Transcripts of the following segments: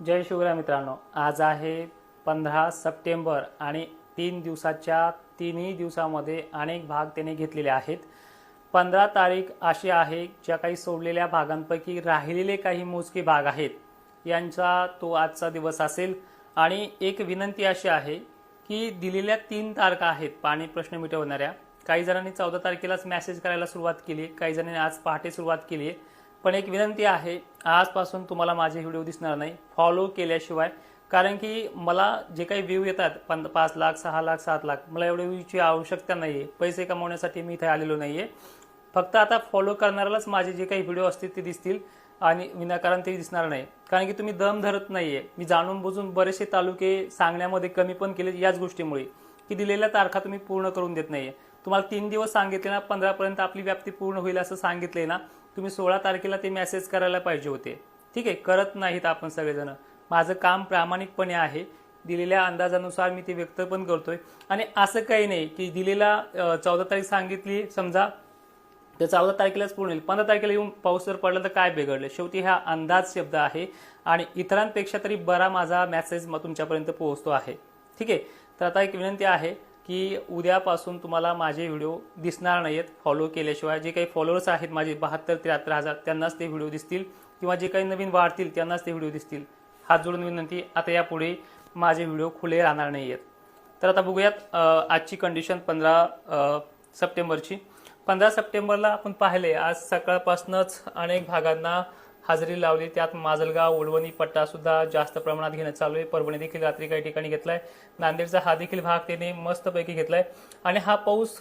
जय शिवराय मित्रांनो आज आहे पंधरा सप्टेंबर आणि तीन दिवसाच्या तिन्ही दिवसामध्ये अनेक भाग त्याने घेतलेले आहेत. पंधरा तारीख अशी आहे ज्या काही सोडलेल्या भागांपैकी राहिलेले काही मोजके भाग आहेत यांचा तो आजचा दिवस असेल. आणि एक विनंती अशी आहे की दिलेल्या तीन तारखा आहेत पाणी प्रश्न मिटवणाऱ्या. काही जणांनी चौदा तारखेलाच मेसेज करायला सुरुवात केली काही जणांनी आज पहाटे सुरुवात केली आहे. पण एक विनंती आहे आजपासून तुम्हाला माझे व्हिडिओ दिसणार नाही. फॉलो केल्याशिवाय कारण की मला जे काही व्ह्यू येतात पण पाच लाख सहा लाख सात लाख मला एवढे व्ह्यूची आवश्यकता नाही आहे पैसे कमवण्यासाठी मी इथे आलेलो नाही आहे फक्त आता फॉलो करणाऱ्यालाच माझे जे काही व्हिडिओ असतील ते दिसतील आणि विनाकारण ते दिसणार नाही. कारण की तुम्ही दम धरत नाही आहे मी जाणून बुजून बरेचसे तालुके सांगण्यामध्ये कमी पण केले याच गोष्टीमुळे की दिलेल्या तारखा तुम्ही पूर्ण करून देत नाही आहे तुम्हाला तीन दिवस सांगितले ना पंधरापर्यंत आपली व्याप्ती पूर्ण होईल असं सांगितले ना तुम्ही सोळा तारखेला ते मेसेज करायला पाहिजे होते. ठीक आहे? करत नाहीत आपण सगळेजण. माझं काम प्रामाणिकपणे आहे. दिलेल्या अंदाजानुसार मी ते व्यक्त पण करतोय. आणि असं काही नाही की दिलेला चौदा तारीख सांगितली समजा तर चौदा तारखेलाच पूर्ण होईल. पंधरा तारखेला येऊन पाऊस जर पडला तर काय बिघडलं? शेवटी हा अंदाज शब्द आहे आणि इतरांपेक्षा तरी बरा माझा मेसेज मग तुमच्यापर्यंत पोहोचतो आहे. ठीक आहे? तर आता एक विनंती आहे की उद्यापासून तुम्हाला माझे व्हिडिओ दिसणार नाहीत. फॉलो केल्याशिवाय जे काही फॉलोअर्स आहेत माझे बहात्तर त्र्याहत्तर हजार त्यांनाच ते व्हिडिओ दिसतील. किंवा जे काही नवीन वाढतील त्यांनाच ते व्हिडिओ दिसतील. हात जोडून विनंती आता यापुढे माझे व्हिडिओ खुले राहणार नाही आहेत तर आता बघूयात आजची कंडिशन पंधरा सप्टेंबरची. पंधरा सप्टेंबरला आपण पाहिले आज सकाळपासूनच अनेक भागांना हजेरी लावली. त्यात माजलगाव उडवणी पट्टा सुद्धा जास्त प्रमाणात घेणं चालू आहे. परभणी देखील रात्री काही ठिकाणी घेतलाय. नांदेडचा हा देखील भाग त्याने मस्तपैकी घेतलाय. आणि हा पाऊस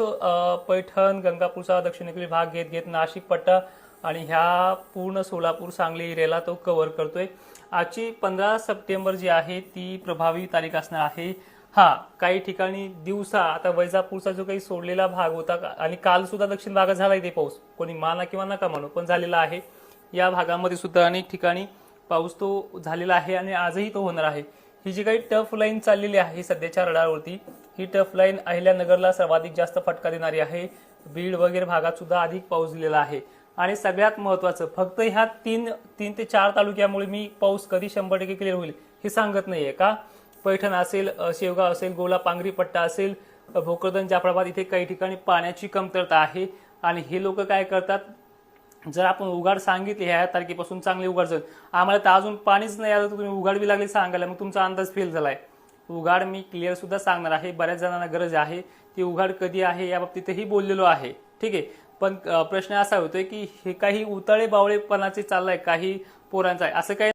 पैठण गंगापूरचा दक्षिणेकडील भाग घेत घेत नाशिक पट्टा आणि ह्या पूर्ण सोलापूर सांगली एरियाला तो कव्हर करतोय. आजची पंधरा सप्टेंबर जी आहे ती प्रभावी तारीख असणार आहे. हा काही ठिकाणी दिवसा आता वैजापूरचा जो काही सोडलेला भाग होता आणि काल सुद्धा दक्षिण भागात झाला इथे पाऊस. कोणी माना किंवा नका म्हणू पण झालेला आहे. या भागामध्ये सुद्धा अनेक ठिकाणी पाऊस तो झालेला आहे आणि आजही तो होणार आहे. ही जी काही टफ लाईन चाललेली आहे सध्याच्या रडारवरती ही टफ लाईन अहिल्यानगरला सर्वाधिक जास्त फटका देणारी आहे. बीड वगैरे भागात सुद्धा अधिक पाऊस दिलेला आहे. आणि सगळ्यात महत्वाचं फक्त ह्या तीन तीन ते चार तालुक्यामुळे मी पाऊस कधी शंभर टक्के क्लिअर होईल हे सांगत नाहीये का? पैठण असेल शेवगाव असेल गोला पांगरी पट्टा असेल भोकरदन जाफराबाद इथे काही ठिकाणी पाण्याची कमतरता आहे. आणि हे लोक काय करतात? जर आपण उघाड सांगितली ह्या तारखेपासून चांगली उघाड जाईल आम्हाला तर अजून पाणीच नाही आलं तर तुम्ही उघाड बी लागली सांगायला मग तुमचा अंदाज फेल झालाय. उघाड मी क्लिअर सुद्धा सांगणार आहे बऱ्याच जणांना गरज आहे ती उघाड कधी आहे या बाबतीतही बोललेलो आहे. ठीक आहे? पण प्रश्न असा होतोय की हे काही उताळे बावळेपणाचे चाललाय काही पोरांचा आहे. असं काही